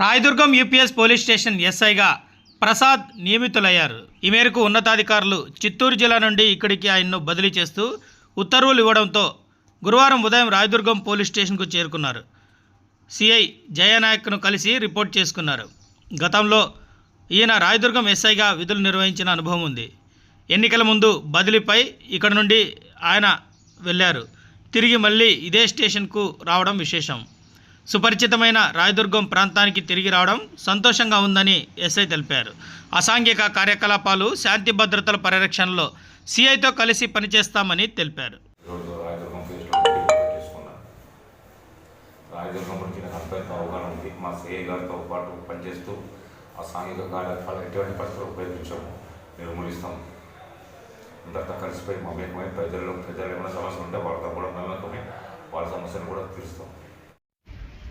Rayadurgam UPS police station ఎస్ఐగా ప్రసాద్ నియమితులయ్యారు. ఈ మేరకు ఉన్నతాధికారులు చిత్తూరు జిల్లా నుండి ఇక్కడికి ఆయన్ను బదిలీ చేస్తూ ఉత్తర్వులు ఇవ్వడంతో గురువారం ఉదయం రాయదుర్గం పోలీస్ స్టేషన్కు చేరుకున్నారు. సిఐ జయనాయక్ను కలిసి రిపోర్ట్ చేసుకున్నారు. గతంలో ఈయన రాయదుర్గం ఎస్ఐగా విధులు నిర్వహించిన అనుభవం ఉంది. ఎన్నికల ముందు బదిలీపై ఇక్కడ నుండి ఆయన వెళ్ళారు. తిరిగి మళ్ళీ ఇదే స్టేషన్కు రావడం విశేషం. సుపరిచితమైన రాయదుర్గం ప్రాంతానికి తిరిగి రావడం సంతోషంగా ఉందని ఎస్ఐ తెలిపారు. అసాంఘిక కార్యకలాపాలు శాంతి భద్రతల పరిరక్షణలో సిఐతో కలిసి పనిచేస్తామని తెలిపారు. రాయదుర్గం గురించి నాకు అవగాహన ఉంది. మా సిఐ గారితో పాటు పనిచేస్తూ ఆ సాంఘిక ఎటువంటి పరిస్థితులు ఉపయోగించాము నిర్మూలిస్తాం. అందరితో కలిసిపోయి మమేకమై ప్రజల్లో ప్రజలు ఏమైనా సమస్య ఉంటే వాళ్ళతో కూడా మమేకమై వాళ్ళ సమస్యను కూడా తీరుస్తాం.